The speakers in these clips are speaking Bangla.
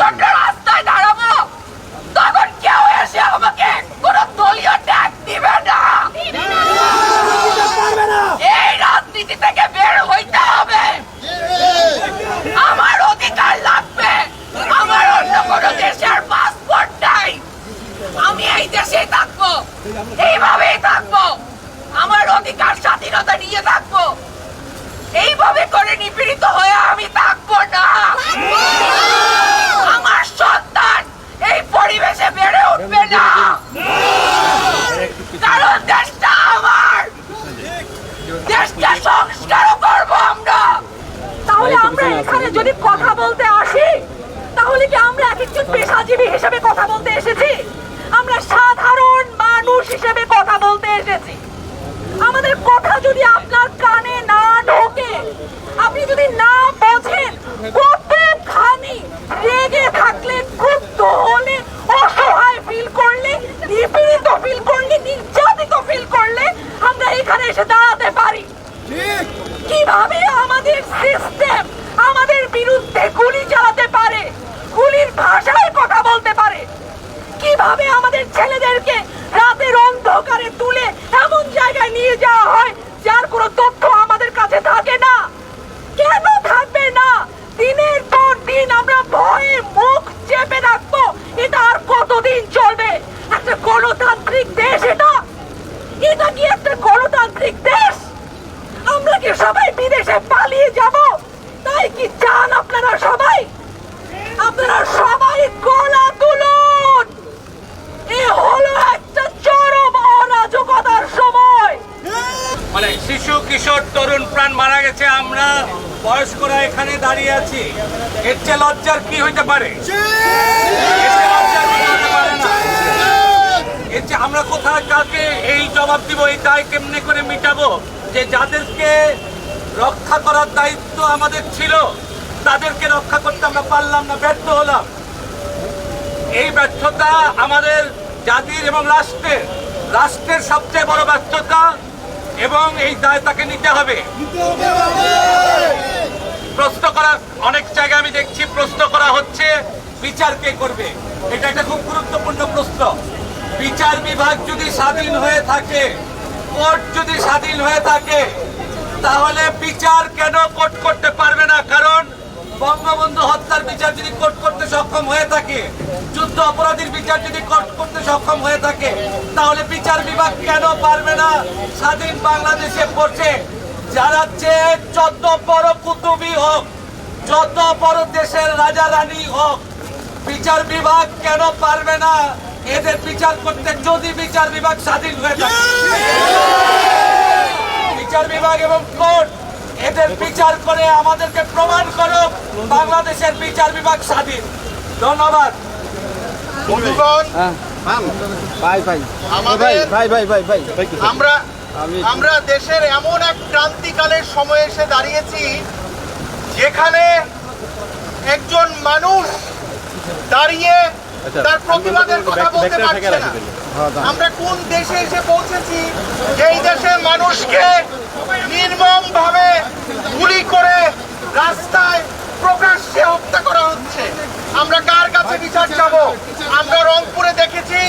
টাকা একজন হিসেবে কথা বলতে এসেছি আমরা সাধারণ মানুষ হিসেবে কথা বলতে এসেছি আমাদের কথা যদি আপনার কানে না ঢোকে আপনি যদি না বোঝেন কতখানি রেগে থাকলে ক্ষুব্ধ হলে অসহায় ফিল করলে নিপীড়িত ফিল করলে নির্যাতিত ফিল করলে আমরা এখানে এসে দাঁড়াতে পারি কীভাবে আমাদের সিস্টেম আমাদের বিরুদ্ধে গুলি চালাতে পারে গুলির ভাষায় কথা বলতে পারে কীভাবে আমাদের ছেলেদেরকে রাতের অন্ধকারে তুলে এমন জায়গায় নিয়ে যাওয়া হয় যার কোনো তথ্য আমাদের কাছে থাকে না কেন থাকবে না দিনের পর দিন আমরা ভয়ে মুখ চেপে রাখব এটা আর কতদিন চলবে একটা গণতান্ত্রিক দেশ এটা এটা কি একটা গণতান্ত্রিক দেশ আমরা কি বিদেশে পালিয়ে যাব। তাই কি চান আপনারা সবাই? আপনারা সবাই গলা তুলুন। এ হলো একটা চরম অরাজকতার সময়। মানে শিশু, কিশোর, তরুণ, প্রাণ মারা গেছে, আমরা বয়স্করা এখানে দাঁড়িয়ে আছি। এর চেয়ে লজ্জার কি হইতে পারে? এর আমরা কোথায় কাকে এই জবাব দিব, এই দায় কেমনে করে মিটাবো? যে যাদেরকে রক্ষা করার দায়িত্ব আমাদের ছিল। তাদেরকে রক্ষা করতে আমরা পারলাম না, ব্যর্থ হলাম। এই ব্যর্থতা আমাদের জাতির এবং রাষ্ট্রের রাষ্ট্রের সবচেয়ে বড় ব্যর্থতা এবং এই দায় তাকে নিতে হবে। প্রশ্ন করা অনেক জায়গায় আমি দেখছি, প্রশ্ন করা হচ্ছে, বিচার কে করবে? এটা একটা খুব গুরুত্বপূর্ণ প্রশ্ন। বিচার বিভাগ যদি স্বাধীন হয়ে থাকে, কোর্ট যদি স্বাধীন হয়ে থাকে তাহলে বিচার কেন কোর্ট করতে পারবে না? কারণ বঙ্গবন্ধু হত্যার বিচার যদি কোর্ট করতে সক্ষম হয়ে থাকে, যুদ্ধ অপরাধীর বিচার যদি কোর্ট করতে সক্ষম হয়ে থাকে, তাহলে বিচার বিভাগ কেন পারবে না? স্বাধীন বাংলাদেশে বসে যারা চেয়ে যত বড় কুতুবি হোক, যত বড় দেশের রাজা রানী হোক, বিচার বিভাগ কেন পারবে না? এদের বিচার করতে যদি বিচার বিভাগ স্বাধীন হয়ে থাকে। বিচার বিভাগ এবং কোর্ট এদের বিচার করে আমাদেরকে প্রমাণ করো বাংলাদেশের বিচার বিভাগ স্বাধীন। ধন্যবাদ। বন্ধুগণ ভাই ভাই। আমাদের ভাই ভাই ভাই ভাই ভাই। আমরা আমরা দেশের এমন এক ক্রান্তিকালের সময় এসে দাঁড়িয়েছি যেখানে একজন মানুষ দাঁড়িয়ে তার প্রতিবাদের কথা বলতে পারছে না। হ্যাঁ। আমরা কোন দেশে এসে পৌঁছেছি এই দেশের মানুষকে নির্মম ভাবে গুলি করে রাস্তায় প্রকাশ্যে হত্যা করা হচ্ছে আমরা কার কাছে বিচার চাবো আমরা রংপুরে দেখেছি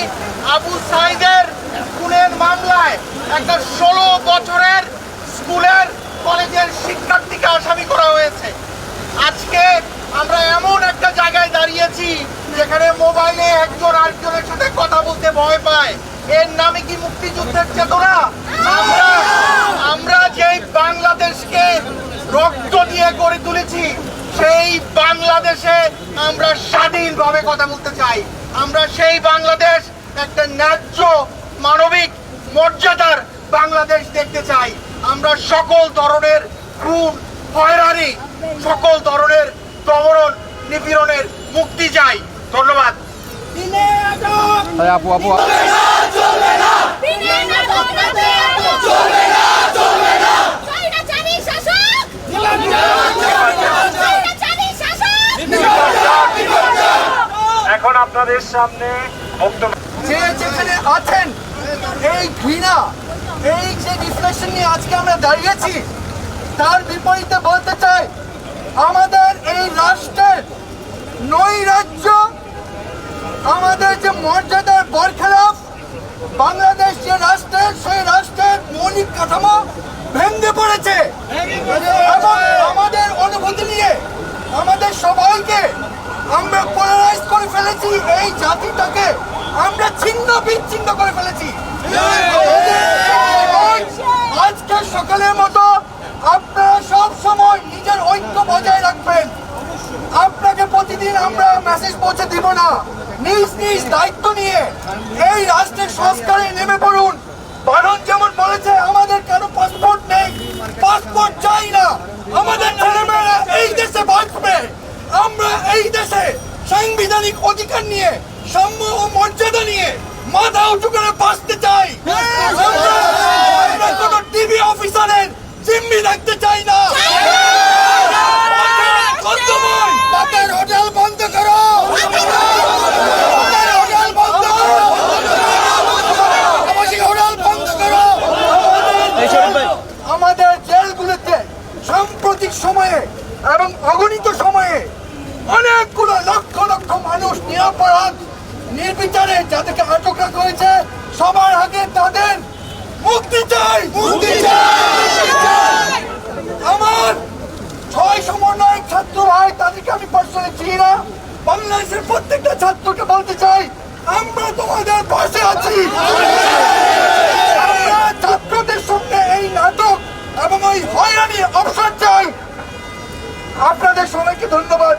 আবু সাইদের খুনের মামলায় একটা ষোলো বছরের স্কুলের কলেজের শিক্ষার্থীকে আসামি করা হয়েছে আজকে আমরা এমন একটা জায়গায় দাঁড়িয়েছি যেখানে মোবাইলে একজন আরেকজনের সাথে কথা বলতে ভয় পায়। এর নামে কি মুক্তিযুদ্ধের চেতনা? আমরা আমরা যেই বাংলাদেশকে রক্ত দিয়ে গড়ে তুলেছি, সেই বাংলাদেশে আমরা স্বাধীনভাবে কথা বলতে চাই। আমরা সেই বাংলাদেশ একটা ন্যায্য মানবিক মর্যাদার বাংলাদেশ দেখতে চাই। আমরা সকল ধরনের খুন, হয়রানি, সকল ধরনের দমন নিপীড়নের মুক্তি চাই। ধন্যবাদ। ভাই আপু আপু এখন আপনাদের সামনে বক্তব্য যে যেখানে আছেন এই ঘৃণা এই যে ডিসকাশন নিয়ে আজকে আমরা দাঁড়িয়েছি তার বিপরীতে বলতে চাই আমাদের এই রাষ্ট্রের নৈরাজ্য আমাদের যে মর্যাদার বরখেলাফ বাংলাদেশ যে রাষ্ট্রের, সেই রাষ্ট্রের মৌলিক কাঠামো ভেঙে পড়েছে। আমাদের অনুভূতি নিয়ে আমাদের সবাইকে আমরা পোলারাইজ করে ফেলেছি, এই জাতিটাকে আমরা ছিন্ন বিচ্ছিন্ন করে ফেলেছি। আজকে সকালের মতো আপনারা সব সময় নিজের ঐক্য বজায় রাখবেন। আপনাকে প্রতিদিন আমরা মেসেজ পৌঁছে দিব না। নিজ নিজ দায়িত্ব নিয়ে এই রাষ্ট্রের সংস্কারে নেমে পড়ুন। বারণ যেমন বলেছে, আমাদের কেন পাসপোর্ট নেই? পাসপোর্ট চাই না। আমাদের ছেলেমেয়েরা এই দেশে বাঁচবে। আমরা এই দেশে সাংবিধানিক অধিকার নিয়ে, সাম্য ও মর্যাদা নিয়ে মাথা উঁচু করে বাঁচতে চাই। কোনো টিভি অফিসারের জিম্মি রাখতে চাই না। অপরাধ নির্বিচারে যাদেরকে আটক রাখা হয়েছে সবার আগে তাদের মুক্তি চাই! মুক্তি চাই! আমার ছয় সমন্বয় ছাত্র ভাই তাদেরকে আমি পার্সোনালি চিনি না। বাংলাদেশের প্রত্যেকটা ছাত্রকে বলতে চাই আমরা তোমাদের পাশে আছি। আমরা ছাত্রদের সঙ্গে এই নাটক এবং ওই হয়রানি অবসর চাই। আপনাদের সবাইকে ধন্যবাদ।